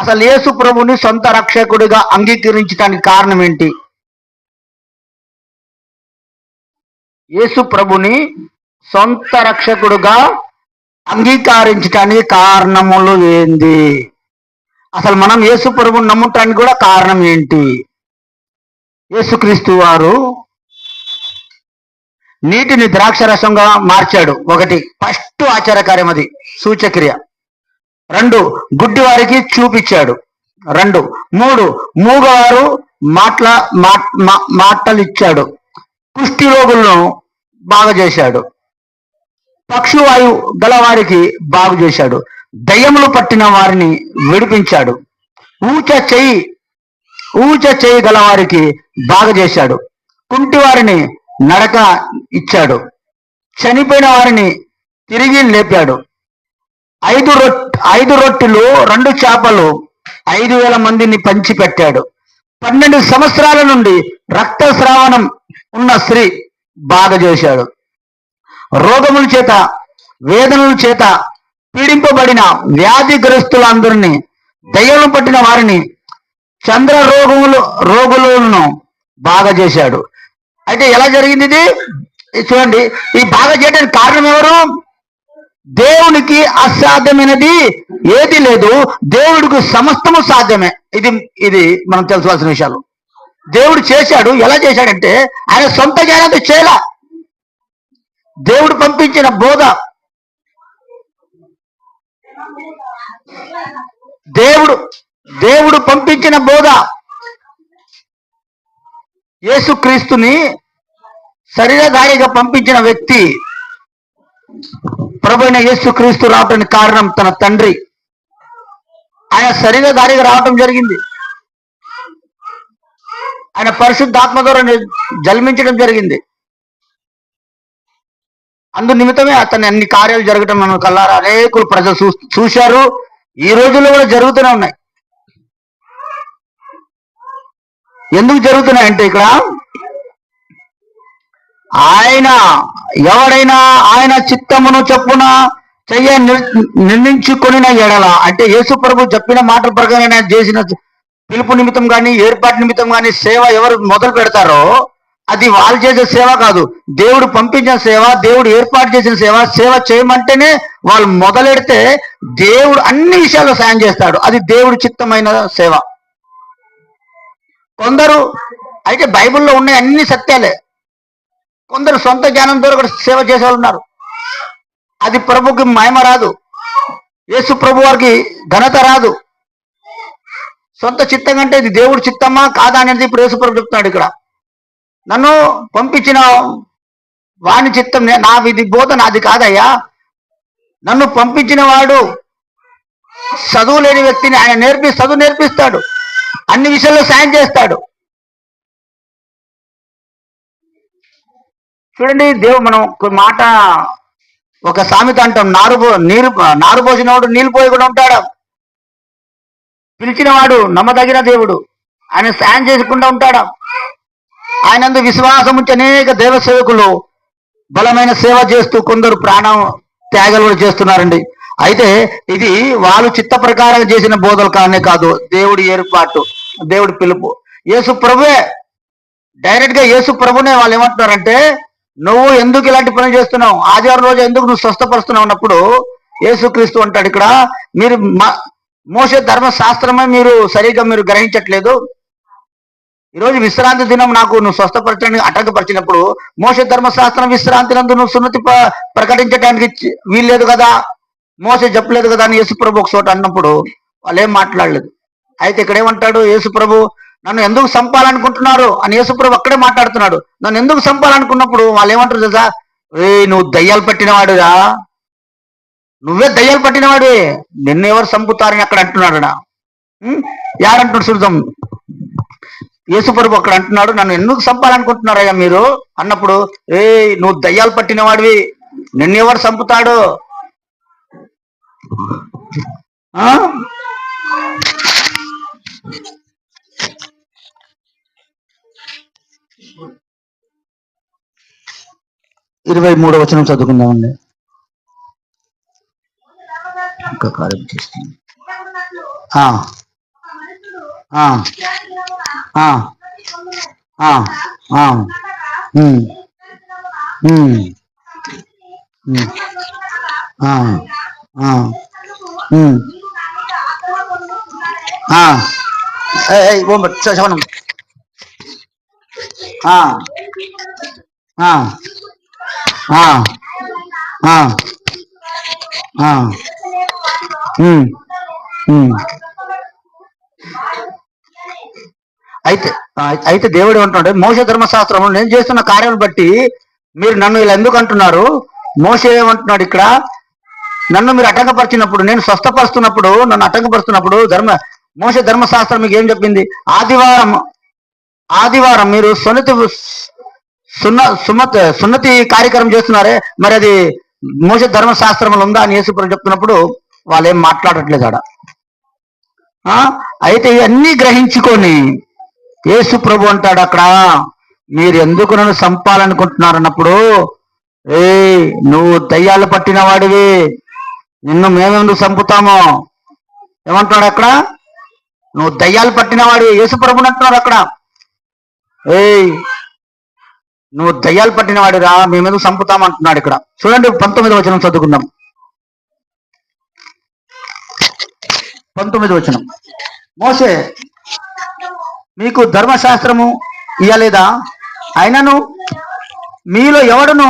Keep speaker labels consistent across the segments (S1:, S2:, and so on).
S1: అసలు యేసు ప్రభుని సొంత రక్షకుడిగా అంగీకరించడానికి కారణం ఏంటి? యేసు ప్రభుని సొంత రక్షకుడుగా అంగీకరించడానికి కారణములు ఏంది? అసలు మనం యేసు ప్రభుని నమ్మటానికి కూడా కారణం ఏంటి? యేసుక్రీస్తు వారు నీటిని ద్రాక్షరసంగా మార్చాడు. ఒకటి ఫస్ట్ ఆచారకార్యం అది సూచక్రియ. రెండు గుడ్డి వారికి చూపించాడు రెండు మూడు మూగవారు మాట్ల మా- మాటలు ఇచ్చాడు కుష్టి రోగులను బాగు చేశాడు. పక్షువాయు గలవారికి బాగు చేశాడు. దయ్యములు పట్టిన వారిని విడిపించాడు. ఊచ చెయ్యి ఊచ చేయి గలవారికి బాగు చేశాడు. కుంటి వారిని నడక ఇచ్చాడు. చనిపోయిన వారిని తిరిగి లేపాడు. ఐదు రొట్ ఐదు రొట్టెలు రెండు చేపలు ఐదు వేల మందిని పంచిపెట్టాడు. పన్నెండు సంవత్సరాల నుండి రక్తస్రావణం ఉన్న స్త్రీ బాధ చేశాడు. రోగముల చేత వేదనల చేత పీడింపబడిన వ్యాధిగ్రస్తులందరినీ దయ్యం పట్టిన వారిని చంద్ర రోగములు రోగులను బాగా చేశాడు. అయితే ఎలా జరిగింది ఇది? చూడండి. ఈ బాగా చేయడానికి కారణం ఎవరు? దేవునికి అసాధ్యమైనది ఏది లేదు. దేవుడికి సమస్తము సాధ్యమే. ఇది ఇది మనం తెలుసుకోవాల్సిన విషయాలు. దేవుడు చేశాడు. ఎలా చేశాడంటే ఆయన సొంత జ్ఞానంతో చేయలా. దేవుడు పంపించిన బోధ. దేవుడు దేవుడు పంపించిన బోధ. యేసుక్రీస్తుని శరీరధారిగా పంపించిన వ్యక్తి. ప్రభుణ యేసు క్రీస్తు రావడానికి కారణం తన తండ్రి. ఆయన శరీరధారిగా రావటం జరిగింది. ఆయన పరిశుద్ధాత్మ ద్వారా జన్మించడం జరిగింది. అందు నిమిత్తమే అతని అన్ని కార్యాలు జరగటం మనం కల్లారా అనేకులు ప్రజలు చూ చూశారు. ఈ రోజుల్లో కూడా జరుగుతూనే ఉన్నాయి. ఎందుకు జరుగుతున్నాయంటే ఇక్కడ ఆయన ఎవడైనా ఆయన చిత్తమును చెప్పున చెయ్య నిర్ణయించుకొనిన ఎడల. అంటే యేసు ప్రభు చెప్పిన మాటల ప్రకారం ఆయన చేసిన పిలుపు నిమిత్తం కానీ ఏర్పాటు నిమిత్తం కానీ సేవ ఎవరు మొదలు పెడతారో అది వాళ్ళు చేసే సేవ కాదు. దేవుడు పంపించిన సేవ దేవుడు ఏర్పాటు చేసిన సేవ సేవ చేయమంటేనే వాళ్ళు మొదలెడితే దేవుడు అన్ని విషయాల్లో సాయం చేస్తాడు. అది దేవుడు చిత్తమైన సేవ. కొందరు అయితే బైబిల్లో ఉన్న అన్ని సత్యాలే. కొందరు సొంత జ్ఞానంతో కూడా సేవ చేసే వాళ్ళు ఉన్నారు. అది ప్రభుకి మహిమ రాదు. యేసు ప్రభు వారికి ఘనత రాదు. సొంత చిత్తం కంటే ఇది దేవుడు చిత్తమా కాదా అనేది ఇప్పుడు యేసు ప్రభు చెప్తున్నాడు ఇక్కడ. నన్ను పంపించిన వాని చిత్తం నా ఇది బోధ నాది కాదయ్యా. నన్ను పంపించిన వాడు చదువు లేని వ్యక్తిని ఆయన నేర్పి చదువు నేర్పిస్తాడు. అన్ని విషయాల్లో సాయం చేస్తాడు. చూడండి దేవుడు మనం మాట ఒక సామెత అంటాం నారు పో- నీరు నారు పోసినవాడు నీళ్ళు పోయి కూడా ఉంటాడు. పిలిచినవాడు నమ్మదగిన దేవుడు. ఆయన సాయం చేసుకుంటూ ఉంటాడు. ఆయనందు విశ్వాసం ఉంచి అనేక దేవ సేవకులు బలమైన సేవ చేస్తూ కొందరు ప్రాణం త్యాగాలు కూడా చేస్తున్నారండి. అయితే ఇది వాళ్ళు చిత్త ప్రకారం చేసిన బోధలు కానే కాదు. దేవుడి ఏర్పాటు దేవుడి పిలుపు. యేసు ప్రభువే. డైరెక్ట్గా యేసు ప్రభునే వాళ్ళు ఏమంటున్నారంటే నువ్వు ఎందుకు ఇలాంటి పనులు చేస్తున్నావు? ఆదివారం రోజు ఎందుకు నువ్వు స్వస్థపరుస్తున్నావు అన్నప్పుడు యేసుక్రీస్తు అంటాడు ఇక్కడ మీరు మ- మోసే ధర్మశాస్త్రమే మీరు సరిగ్గా మీరు గ్రహించట్లేదు. ఈరోజు విశ్రాంతి దినం నాకు నువ్వు స్వస్థపరచడానికి అటంకపరిచినప్పుడు మోస ధర్మశాస్త్రం విశ్రాంతి నందు నువ్వు సున్నతి ప్రకటించడానికి వీల్లేదు కదా. మోస చెప్పలేదు కదా అని యేసుప్రభు ఒక చోట అన్నప్పుడు వాళ్ళు ఏం మాట్లాడలేదు. అయితే ఇక్కడ ఏమంటాడు? యేసుప్రభు నన్ను ఎందుకు చంపాలనుకుంటున్నారు? అని యేసుప్రభు అక్కడే మాట్లాడుతున్నాడు. నన్ను ఎందుకు చంపాలనుకున్నప్పుడు వాళ్ళు ఏమంటారు తెలుసా? ఏ నువ్వు దయ్యాలు పట్టినవాడురా. నువ్వే దయ్యాలు పట్టినవాడే. నిన్ను ఎవరు చంపుతారని అక్కడ అంటున్నాడు యాడంటున్నాడు చూద్దాం యేసుప్రభు అక్కడ అంటున్నాడు నన్ను ఎందుకు చంపాలనుకుంటున్నారయ్యా మీరు? అన్నప్పుడు ఏ నువ్వు దయ్యాలు పట్టిన వాడివి ఎవరు చంపుతాడు? ఇరవై మూడో వచనం చదువుకుందామండి. ఇంకా కార్యం చేస్తుంది. ఆ, అయితే అయితే దేవుడు ఏమంటున్నాడు మోస ధర్మశాస్త్రం నేను చేస్తున్న కార్యం బట్టి మీరు నన్ను ఇలా ఎందుకు అంటున్నారు? మోస ఏమంటున్నాడు ఇక్కడ నన్ను మీరు అటంకపరిచినప్పుడు నేను స్వస్థపరుస్తున్నప్పుడు నన్ను అటంకపరుస్తున్నప్పుడు ధర్మ మోస ధర్మశాస్త్రం మీకు ఏం చెప్పింది? ఆదివారం ఆదివారం మీరు సొనతి సున్న సున్నత సున్నతి కార్యక్రమం చేస్తున్నారే మరి అది మోస ధర్మశాస్త్రంలో ఉందా అని యేసుప్రభు చెప్తున్నప్పుడు వాళ్ళు ఏం మాట్లాడట్లేదు ఆడ ఆ? అయితే ఇవన్నీ గ్రహించుకొని యేసు ప్రభు అంటాడు అక్కడ మీరు ఎందుకు నన్ను చంపాలనుకుంటున్నారు అన్నప్పుడు ఏ నువ్వు దయ్యాలు పట్టిన వాడివి నిన్ను మేమెందుకు చంపుతాము? ఏమంటున్నాడు అక్కడ? నువ్వు దయ్యాలు పట్టిన వాడివి యేసు ప్రభుని అంటున్నారు అక్కడ. ఏయ్ నువ్వు దయ్యాలు పట్టిన వాడిరా మేమెందుకు చంపుతాం అంటున్నాడు ఇక్కడ. చూడండి పంతొమ్మిది వచనం చదువుకుందాం. పంతొమ్మిది వచనం. మోసే మీకు ధర్మశాస్త్రము ఇయ్యలేదా? అయినను మీలో ఎవడును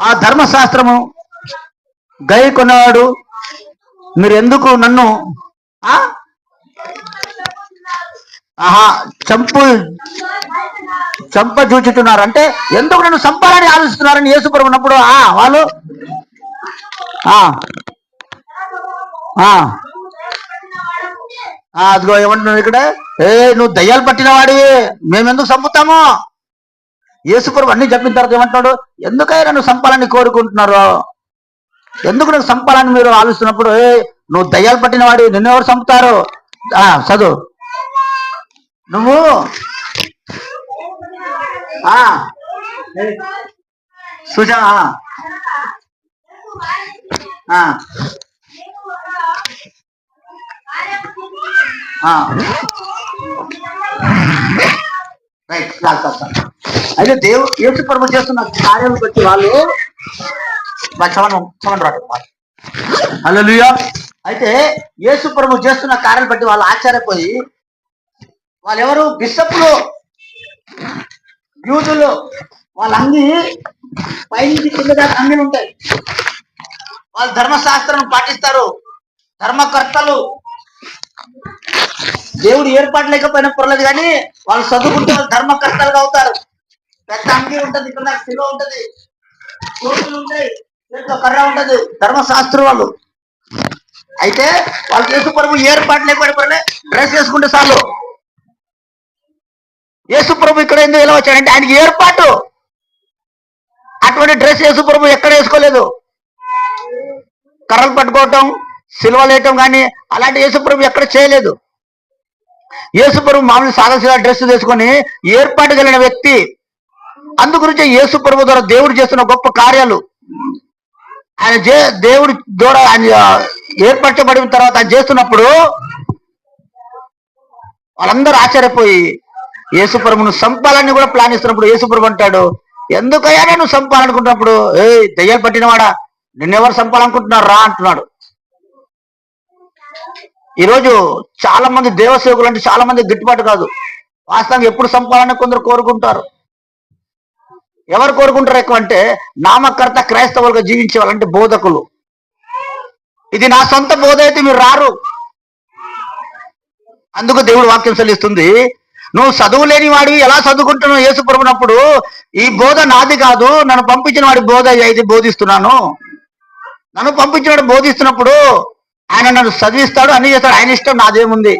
S1: ఆ ధర్మశాస్త్రము గై కొన్నవాడు మీరు ఎందుకు నన్ను ఆ? ఆహా చంపు చంప చూచుతున్నారు అంటే ఎందుకు నన్ను చంపాలని ఆలోచిస్తున్నారని యేసుప్రభు ఉన్నప్పుడు ఆ వాళ్ళు? ఆ. ఆ. అదిగో ఏమంటున్నాడు ఇక్కడ? ఏ నువ్వు దయ్యాలు పట్టిన వాడివి మేమెందుకు చంపుతాము? యేసుప్రభు అన్ని చెప్పిన తర్వాత ఏమంటున్నాడు? ఎందుకైనా నువ్వు చంపాలని కోరుకుంటున్నారు? ఎందుకు నువ్వు చంపాలని మీరు ఆలోచిస్తున్నప్పుడు ఏ నువ్వు దయ్యాలు పట్టిన వాడి నిన్ను ఎవరు చంపుతారు? ఆ చదువు. నువ్వు? ఆ. సుజా రైట్. అయితే దేవు యేసు ప్రభు చేస్తున్న కార్యం బట్టి వాళ్ళు చవనం చవనం రాడు హల్లెలూయా. అయితే యేసు ప్రభు చేస్తున్న కార్యాలు బట్టి వాళ్ళు ఆశ్చర్యపోయి వాళ్ళు ఎవరు బిషప్లు యూదులు వాళ్ళ పైనుంచి కింద దాకా అంగిలు ఉంటాయి వాళ్ళు ధర్మశాస్త్రం పాటిస్తారు. ధర్మకర్తలు. దేవుడు ఏర్పాటు లేకపోయినా పర్లేదు కానీ వాళ్ళు చదువుకుంటే వాళ్ళు ధర్మకర్తలుగా అవుతారు. పెద్ద అంగి ఉంటది ఇక్కడ శిలో ఉంటది. కోతులు ఉంటాయి చేతిలో కర్ర ఉంటది. ధర్మశాస్త్రం వాళ్ళు. అయితే వాళ్ళు యేసు ఏర్పాటు లేకపోయినా డ్రెస్ వేసుకుంటే చాలు. యేసుప్రభు ఇక్కడ ఎందుకు ఇలా వచ్చాడంటే ఆయనకి ఏర్పాటు. అటువంటి డ్రెస్ యేసుప్రభు ఎక్కడ వేసుకోలేదు. కర్రలు పట్టుకోవటం సిల్వలేయటం కానీ అలాంటి యేసుప్రభు ఎక్కడ చేయలేదు. యేసుప్రభు మామూలు సాగసిగా డ్రెస్ వేసుకొని ఏర్పాటు కలిగిన వ్యక్తి. అందు గురించి ద్వారా దేవుడు చేస్తున్న గొప్ప కార్యాలు. ఆయన చే దేవుడి ద్వారా ఆయన ఏర్పరచబడిన తర్వాత ఆయన చేస్తున్నప్పుడు వాళ్ళందరూ ఆశ్చర్యపోయి యేసుప్రభును సంపాలని కూడా ప్లాన్ ఇస్తున్నప్పుడు యేసుప్రభు అంటాడు ఎందుకయ్యా నువ్వు సంపాలనుకుంటున్నప్పుడు? ఏ దయ్యాలు పట్టినవాడా? నిన్నెవరు సంపాలనుకుంటున్నారు? రా అంటున్నాడు. ఈరోజు చాలా మంది దేవసేవకులు అంటే చాలా మంది గిట్టుబాటు కాదు. వాస్తవంగా ఎప్పుడు సంపాలని కొందరు కోరుకుంటారు. ఎవరు కోరుకుంటారు ఎక్కువ అంటే నామకర్త క్రైస్తవులుగా జీవించే వాళ్ళంటే బోధకులు. ఇది నా సొంత బోధ అయితే మీరు రారు. అందుకు దేవుడు వాక్యం చెల్లిస్తుంది నువ్వు చదువు లేని వాడివి ఎలా చదువుకుంటున్నావు యేసుప్రభునప్పుడు ఈ బోధ నాది కాదు నన్ను పంపించిన వాడి బోధ ఇది బోధిస్తున్నాను. నన్ను పంపించిన వాడు బోధిస్తున్నప్పుడు ఆయన నన్ను చదివిస్తాడు అన్ని చేస్తాడు ఆయన ఇష్టం నాదేముంది?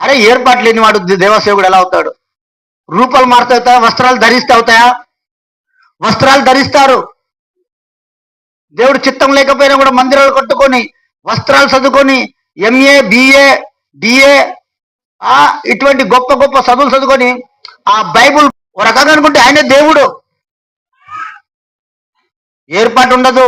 S1: అరే ఏర్పాటు లేని వాడు దేవసేవుడు ఎలా అవుతాడు? రూపాలు మారుతాయి వస్త్రాలు ధరిస్తే అవుతాయా? వస్త్రాలు ధరిస్తారు. దేవుడు చిత్తం లేకపోయినా కూడా మందిరాలు కట్టుకొని వస్త్రాలు చదువుకొని ఎంఏ బిఏ డిఏ ఆ ఇటువంటి గొప్ప గొప్ప చదువులు చదువుకొని ఆ బైబుల్ ఒక రకంగా అనుకుంటే ఆయనే దేవుడు. ఏర్పాటు ఉండదు.